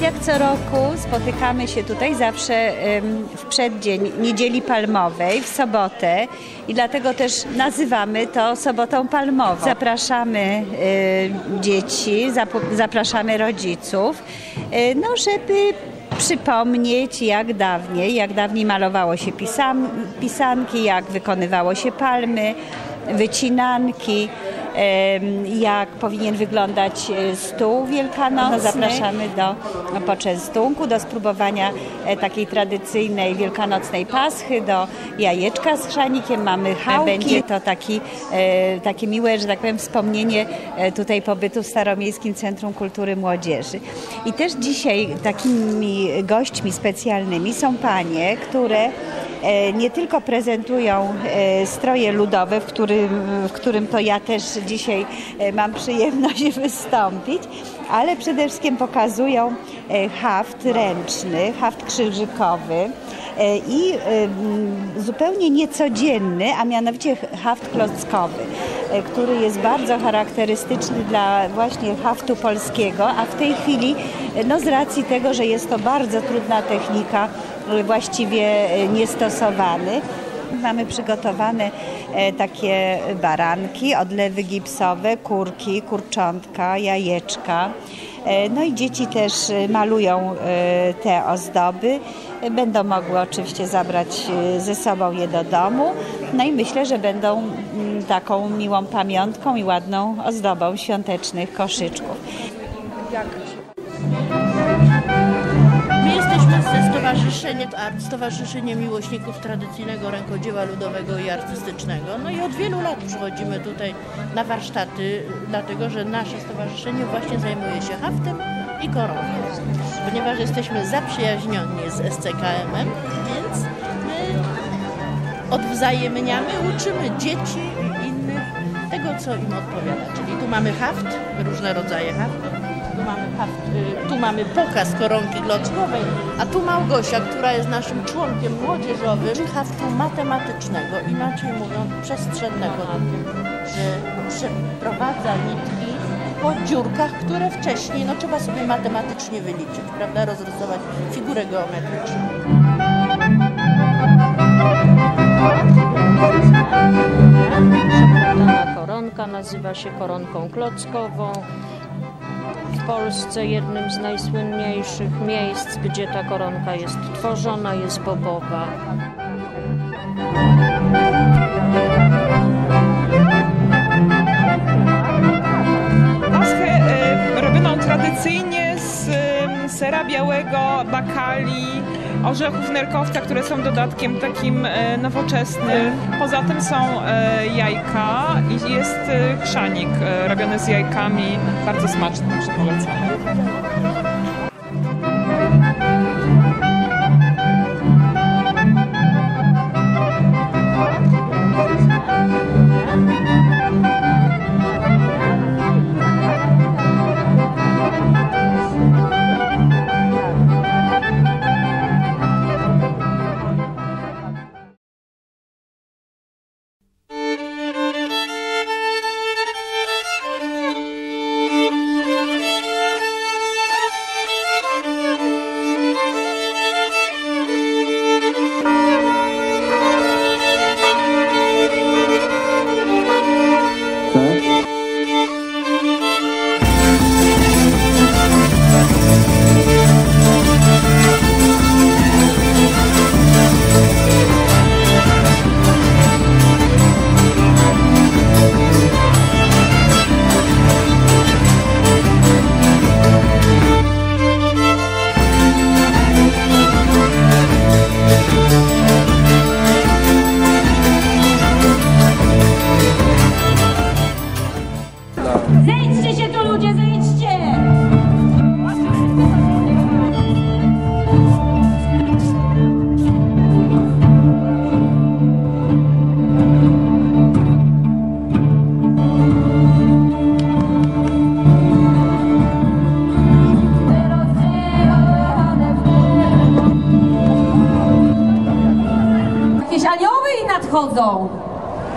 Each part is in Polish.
Jak co roku spotykamy się tutaj zawsze w przeddzień Niedzieli Palmowej, w sobotę i dlatego też nazywamy to Sobotą Palmową. Zapraszamy e, dzieci, zapraszamy rodziców, e, no żeby przypomnieć jak dawniej, jak dawniej malowało się pisanki, jak wykonywało się palmy, wycinanki, jak powinien wyglądać e, stół wielkanocny. Zapraszamy do poczęstunku, do spróbowania e, takiej tradycyjnej wielkanocnej paschy, do jajeczka z chrzanikiem, mamy chałki. Będzie to taki, e, takie miłe, że tak powiem, wspomnienie tutaj pobytu w Staromiejskim Centrum Kultury Młodzieży. I też dzisiaj takimi gośćmi specjalnymi są panie, które nie tylko prezentują e, stroje ludowe, w którym, w którym to ja też dzisiaj e, mam przyjemność wystąpić, ale przede wszystkim pokazują e, haft ręczny, haft krzyżykowy e, i e, zupełnie niecodzienny, a mianowicie haft klockowy, e, który jest bardzo charakterystyczny dla właśnie haftu polskiego, a w tej chwili e, no z racji tego, że jest to bardzo trudna technika, e, właściwie e, niestosowany, Mamy przygotowane e, takie baranki, odlewy gipsowe, kurki, kurczątka, jajeczka. E, No i dzieci też malują te ozdoby. Będą mogły oczywiście zabrać ze sobą je do domu. No i myślę, że będą taką miłą pamiątką i ładną ozdobą świątecznych koszyczków. My ze Stowarzyszeniem Stowarzyszenie Miłośników Tradycyjnego Rękodzieła Ludowego i Artystycznego. No i od wielu lat przychodzimy tutaj na warsztaty, dlatego że nasze stowarzyszenie właśnie zajmuje się haftem i koronką. Ponieważ jesteśmy zaprzyjaźnioni z SCKM-em, więc my odwzajemniamy, uczymy dzieci i innych tego, co im odpowiada. Czyli tu mamy haft, różne rodzaje haftu, tu mamy, y, tu mamy pokaz koronki glockowej, a tu Małgosia, która jest naszym członkiem młodzieżowym haftu matematycznego, inaczej mówiąc przestrzennego, że przeprowadza nitki po dziurkach, które wcześniej no, trzeba sobie matematycznie wyliczyć, prawda, rozrysować figurę geometryczną. Przeplątana koronka nazywa się koronką klockową. W Polsce jednym z najsłynniejszych miejsc, gdzie ta koronka jest tworzona, jest Bobowa. Paschę e, robioną tradycyjnie z sera białego, bakali, orzechów nerkowca, które są dodatkiem takim e, nowoczesnym. Poza tym są e, jajka i jest e, krzanik robiony z jajkami, bardzo smaczny, także polecam.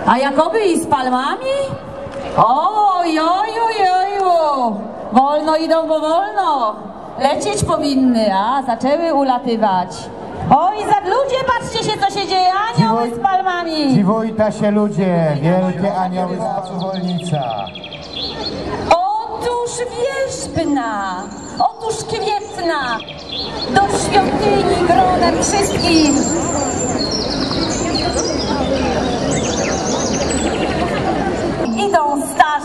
A jakoby i z palmami? Oj, oj, oj, oj, Wolno idą, bo wolno. lecieć powinny, a zaczęły ulatywać. Oj, za ludzie, patrzcie się, co się dzieje, anioły z palmami. Dziwujta się ludzie, wielkie anioły z Wolnica. Otóż wierzbna, otóż kwietna, do świątyni gronem wszystkim.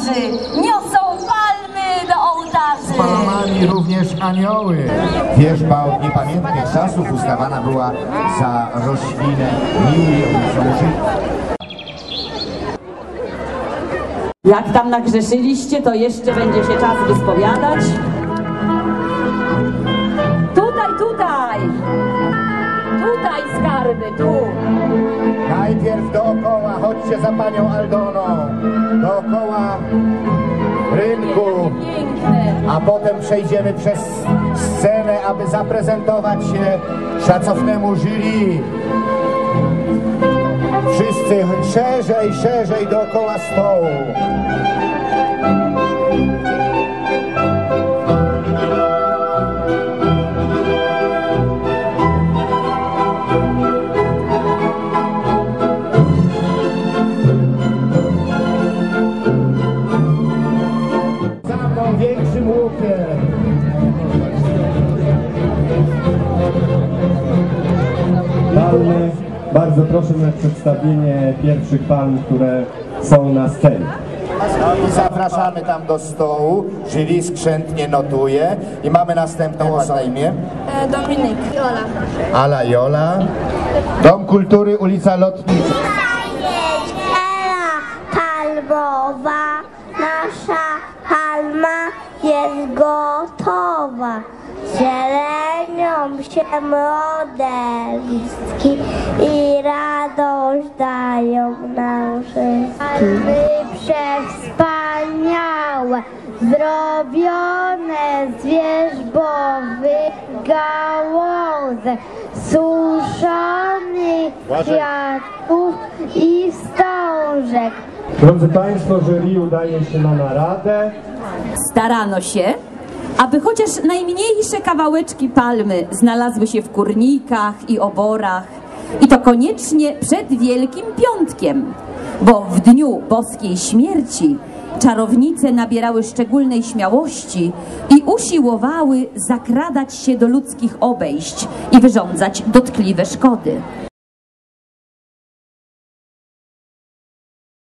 Idą starzy, niosą palmy do ołtarzy. Palmami również anioły. Wierzba od niepamiętnych czasów uznawana była za roślinę miłującą życie. Jak tam nagrzeszyliście, to jeszcze będzie się czas wyspowiadać. Tutaj, tutaj! Tutaj skarby, tu! Najpierw dookoła, chodźcie za panią Aldoną. Dookoła rynku. A potem przejdziemy przez scenę, aby zaprezentować się szacownemu jury. Wszyscy szerzej, szerzej dookoła stołu. Bardzo proszę na przedstawienie pierwszych palm, które są na scenie. No i zapraszamy tam do stołu. Jury skrzętnie notuje. I mamy następną osobę imię. Dominik. Jola. Ala Jola. Dom Kultury, ulica Lotnicza. Ela palmowa, nasza palma jest gotowa. Zielenią się młode listki i radość dają nam wszystkim. Przewspaniałe, zrobione z wierzbowych gałązek, suszonych kwiatów i wstążek. Drodzy Państwo, jury udaje się na naradę. Starano się, aby chociaż najmniejsze kawałeczki palmy znalazły się w kurnikach i oborach. I to koniecznie przed Wielkim Piątkiem, bo w dniu boskiej śmierci czarownice nabierały szczególnej śmiałości i usiłowały zakradać się do ludzkich obejść i wyrządzać dotkliwe szkody.